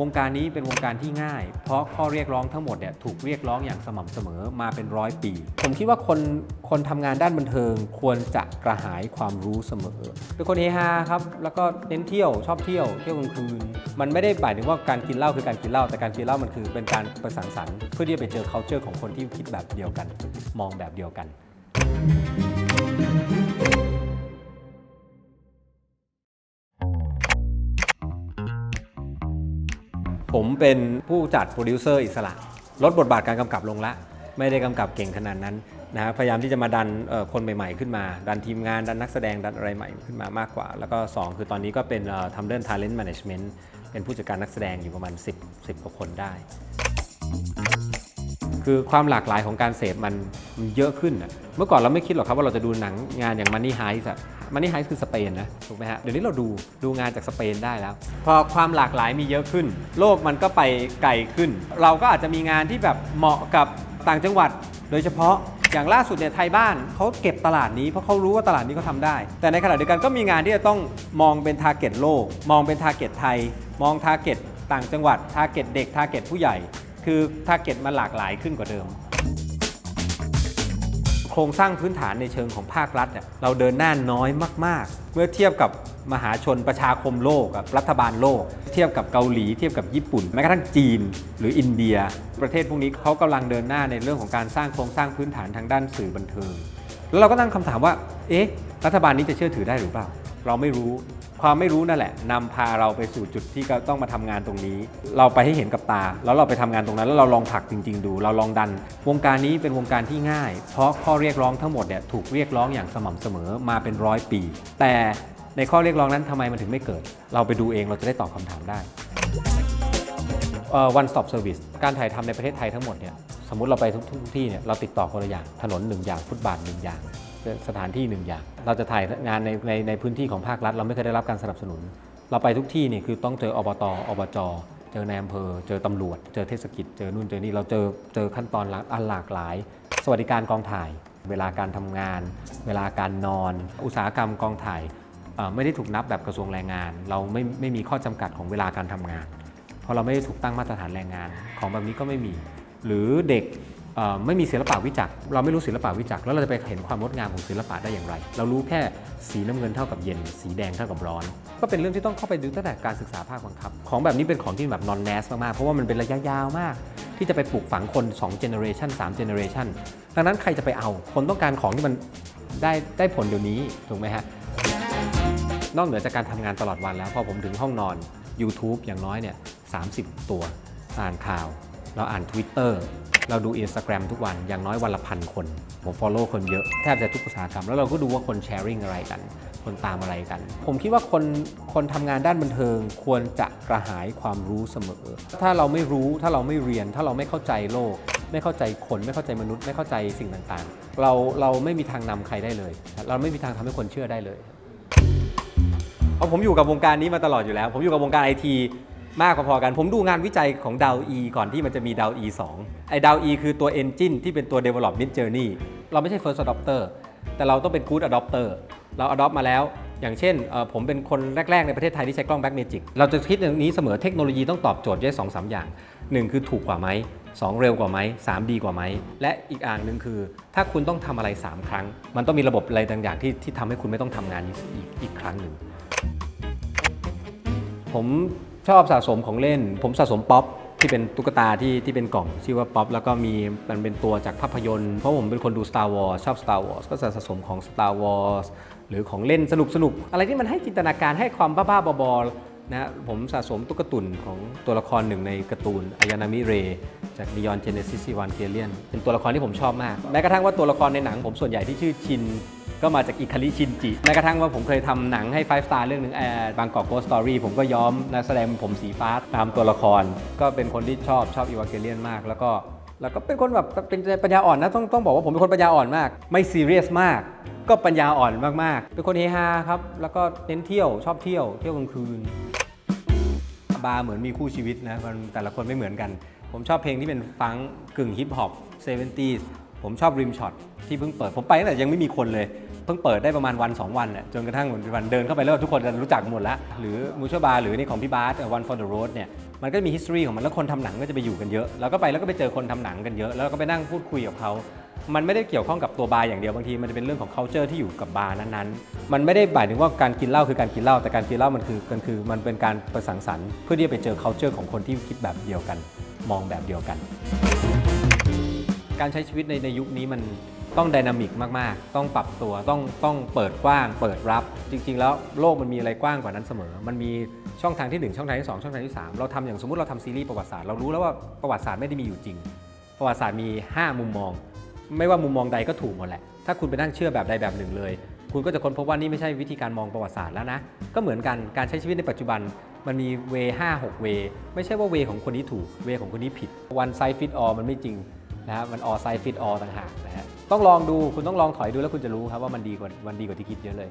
วงการนี้เป็นวงการที่ง่าย เพราะข้อเรียกร้องทั้งหมดเนี่ยถูกเรียกร้องอย่างสม่ำเสมอมาเป็นร้อยปี ผมคิดว่าคนคนทำงานด้านบันเทิงควรจะกระหายความรู้เสมอเป็นคนเฮฮาครับแล้วก็เน้นเที่ยวชอบเที่ยวเที่ยวกลางคืน มันไม่ได้หมายถึงว่าการกินเหล้าคือการกินเหล้าแต่การกินเหล้ามันคือเป็นการประสังสรรค์เพื่อที่จะไปเจอ culture ของคนที่คิดแบบเดียวกัน มองแบบเดียวกัน ผมเป็นผู้จัดโปรดิวเซอร์อิสระ ลดบทบาทการกำกับลงละ ไม่ได้กำกับเก่งขนาดนั้นนะฮะพยายามที่จะมาดันคนใหม่ๆ ขึ้นมา ดันทีมงาน ดันนักแสดง ดันอะไรใหม่ขึ้นมามากกว่า แล้วก็ 2 คือตอนนี้ก็เป็นทำเรื่อง talent management เป็นผู้จัดการนักแสดงอยู่ประมาณ 10 10กว่าคนได้ คือความหลากหลายของการเสพมันมันเยอะขึ้นอะเมื่อก่อนเราไม่คิดหรอกครับว่าเราจะดูหนังงานอย่าง Money Heist อะ Money Heist คือสเปนนะถูกไหมฮะเดี๋ยวนี้เราดูดูงานจากสเปนได้แล้ว พอความหลากหลายมีเยอะขึ้น โลกมันก็ไปไกลขึ้น เราก็อาจจะมีงานที่แบบเหมาะกับต่างจังหวัด โดยเฉพาะอย่างล่าสุดเนี่ยไทยบ้านเขาเก็บตลาดนี้เพราะเขารู้ว่าตลาดนี้เขาทำได้ แต่ในขณะเดียวกันก็มีงานที่จะต้องมองเป็นทาร์เก็ตโลก มองเป็นทาร์เก็ตไทย มองทาร์เก็ตต่างจังหวัดทาร์เก็ตเด็กทาร์เก็ตผู้ใหญ่ คือทาร์เก็ตมันหลากหลายขึ้นกว่าเดิม โครงสร้างพื้นฐานในเชิงของภาครัฐเนี่ยเราเดินหน้าน้อยมาก ๆ เมื่อเทียบกับมหาชนประชาคมโลกกับรัฐบาลโลก เทียบกับเกาหลีเทียบกับญี่ปุ่นแม้กระทั่งจีน หรืออินเดีย ประเทศพวกนี้เขากำลังเดินหน้าในเรื่องของการสร้างโครงสร้างพื้นฐานทางด้านสื่อบันเทิง แล้วเราก็ตั้งคำถามว่า เอ๊ะ รัฐบาลนี้จะเชื่อถือได้หรือเปล่า เราไม่รู้ ความไม่รู้นั่นแหละนำพาเราไปสู่จุดที่ก็ต้องมาทำงานตรงนี้ เราไปให้เห็นกับตา แล้วเราไปทำงานตรงนั้น แล้วเราลองผลักจริง ๆ ดู เราลองดัน วงการนี้เป็นวงการที่ง่าย เพราะข้อเรียกร้องทั้งหมดเนี่ยถูกเรียกร้องอย่างสม่ำเสมอมาเป็นร้อยปี แต่ในข้อเรียกร้องนั้นทำไมมันถึงไม่เกิด เราไปดูเองเราจะได้ตอบคำถามได้เอ่อ one stop service การถ่ายทำในประเทศไทยทั้งหมดเนี่ย สมมติเราไปทุกทุกที่เนี่ย เราติดต่อคนละอย่าง ถนนหนึ่งอย่าง ฟุตบาทหนึ่งอย่าง สถานที่หนึ่งอย่าง เราจะถ่ายงานในในในพื้นที่ของภาครัฐ เราไม่เคยได้รับการสนับสนุน เราไปทุกที่นี่คือต้องเจออบตอบจเจอในอำเภอ เจอตำรวจ เจอเทศกิจ เจอนู่นเจอนี่ เราเจอเจอขั้นตอนหลากอันหลากหลาย สวัสดิการกองถ่าย เวลาการทำงาน เวลาการนอน อุตสาหกรรมกองถ่ายไม่ได้ถูกนับแบบกระทรวงแรงงาน เราไม่ไม่มีข้อจำกัดของเวลาการทำงาน เพราะเราไม่ได้ถูกตั้งมาตรฐานแรงงาน ของแบบนี้ก็ไม่มี หรือเด็ก ไม่มีศิลปะวิจักเราไม่รู้ศิลปะวิจักแล้วเราจะไปเห็นความงดงามของศิลปะได้อย่างไร เรารู้แค่สีน้ำเงินเท่ากับเย็น สีแดงเท่ากับร้อน ก็เป็นเรื่องที่ต้องเข้าไปดูตั้งแต่การศึกษาภาคบังคับ ของแบบนี้เป็นของที่แบบ non n a s มากๆ เพราะว่ามันเป็นระยะยาวมาก ที่จะไปปลูกฝังคน2 generation 3 generation ดังนั้นใครจะไปเอา คนต้องการของที่มันได้ได้ผลเดี๋ยวนี้ถูกไหมฮะนอกเหนือจากการทำงานตลอดวันแล้วพอผมถึงห้องนอน YouTube อย่างน้อยเนี่ย30 ตัว อ่านข่าว เราอ่าน Twitter เราดู Instagram ทุกวันอย่างน้อยวันละพันคน ผม follow คนเยอะ แทบจะทุกอุตสาหกรรม แล้วเราก็ดูว่าคน sharing อะไรกัน คนตามอะไรกัน ผมคิดว่าคนคนทำงานด้านบันเทิงควรจะกระหายความรู้เสมอ ถ้าเราไม่รู้ถ้าเราไม่เรียน ถ้าเราไม่เข้าใจโลก ไม่เข้าใจคนไม่เข้าใจมนุษย์ ไม่เข้าใจสิ่งต่างๆ เราเราไม่มีทางนำใครได้เลย เราไม่มีทางทำให้คนเชื่อได้เลยเพราะผมอยู่กับวงการนี้มาตลอดอยู่แล้ว ผมอยู่กับวงการไอที มากพอๆกัน ผมดูงานวิจัยของดาว E ก่อนที่มันจะมีดาว E 2 ไอ้ดาว E คือตัว Engine ที่เป็นตัว Development Journey เราไม่ใช่ First Adopter แต่เราต้องเป็น Good Adopter เรา Adopt มาแล้ว อย่างเช่นผมเป็นคนแรก ๆ ในประเทศไทยที่ใช้กล้อง Blackmagic เราจะคิดอย่างนี้เสมอเทคโนโลยีต้องตอบโจทย์ได้สองสามอย่าง 1 คือถูกกว่าไหม 2 เร็วกว่าไหม3ดีกว่าไหม และอีกอ่างหนึ่งคือ ถ้าคุณต้องทำอะไร 3 ครั้ง มันต้องมีระบบอะไรต่างอย่างที่ที่ทำให้คุณไม่ต้องทำงานนี้อีกอีกครั้งหนึ่งผมชอบสะสมของเล่น ผมสะสมป๊อปที่เป็นตุ๊กตาที่ที่เป็นกล่องชื่อว่าป๊อปแล้วก็มีมันเป็นตัวจากภาพยนตร์เพราะผมเป็นคนดู Star Wars ชอบ Star Wars ก็สะสมของ Star Wars หรือของเล่นสนุกสนุกอะไรที่มันให้จินตนาการให้ความบ้าๆบอๆนะผมสะสมตุ๊กตุนของตัวละครหนึ่งในการ์ตูนอายานามิเรจาก Neon Genesis Evangelion เป็นตัวละครที่ผมชอบมาก แม้กระทั่งว่าตัวละครในหนังผมส่วนใหญ่ที่ชื่อชิน ก็มาจากอิคาริชินจิแม้กระทั่งว่าผมเคยทำหนังให้ Five Star เรื่องหนึ่งแอร์บางกอกโกสตอรี่ผมก็ย้อมนักแสดงผมสีฟ้าตามตัวละคร ก็เป็นคนที่ชอบชอบอีวาเกเลียนมาก แล้วก็แล้วก็เป็นคนแบบเป็นปัญญาอ่อนนะต้องต้องบอกว่าผมเป็นคนปัญญาอ่อนมาก ไม่ซีเรียสมาก ก็ปัญญาอ่อนมากๆ เป็นคนเฮฮาครับแล้วก็เน้นเที่ยวชอบเที่ยวเที่ยวกลางคืนบาร์เหมือนมีคู่ชีวิตนะมันแต่ละคนไม่เหมือนกัน ผมชอบเพลงที่เป็นฟังก์กึ่งฮิปฮอปเซเวนตี้ผมชอบริมช็อตที่เพิ่งเปิด ผมไปตั้งแต่ยังไม่มีคนเลย เพิ่งเปิดได้ประมาณวัน 2 วันน่ะจนกระทั่งวันเดินเข้าไปแล้วทุกคนจะรู้จักหมดล้วหรือมูชบาหรือนี่ของพี่บาส One for the Road เนี่ยมันก็มี history ของมันแล้วคนทำหนังก็จะไปอยู่กันเยอะเราก็ไปแล้วก็ไปเจอคนทำหนังกันเยอะ แล้วก็ไปนั่งพูดคุยกับเขามันไม่ได้เกี่ยวข้องกับตัวบาร์อย่างเดียวบางทีมันจะเป็นเรื่องของ culture ที่อยู่กับบาร์นั้นๆ มันไม่ได้หมายถึงว่าการกินเหล้าคือการกินเหล้าแต่การกินเหล้ามันคือมันคือมันเป็นการประสังสรรค์เพื่อที่จะไปเจอ culture ของคนที่คิดแบบเดียวกัน มองแบบเดียวกัน การใช้ชีวิตในในยุคนี้มัน ต้องไดนามิกมาก ๆ ต้องปรับตัว ต้องต้องเปิดกว้าง เปิดรับ จริง ๆ แล้วโลกมันมีอะไรกว้างกว่านั้นเสมอ มันมีช่องทางที่ 1 ช่องทางที่ 2 ช่องทางที่ 3 เราทำอย่างสมมติเราทำซีรีส์ประวัติศาสตร์ เรารู้แล้วว่าประวัติศาสตร์ไม่ได้มีอยู่จริง ประวัติศาสตร์มี 5 มุมมอง ไม่ว่ามุมมองใดก็ถูกหมดแหละ ถ้าคุณไปนั่งเชื่อแบบใดแบบหนึ่งเลย คุณก็จะค้นพบว่านี่ไม่ใช่วิธีการมองประวัติศาสตร์แล้วนะ ก็เหมือนกัน การใช้ชีวิตในปัจจุบันมันมีเวห้าหกเว ไม่ใช่ว่าเวของคนนี้ถูก เวของคนนี้ผิด one size fit all มันไม่จริง นะฮะมันออไซฟิตออต่างหากนะฮะต้องลองดูคุณต้องลองถอยดูแล้วคุณจะรู้ครับว่ามันดีกว่ามันดีกว่าที่คิดเยอะเลย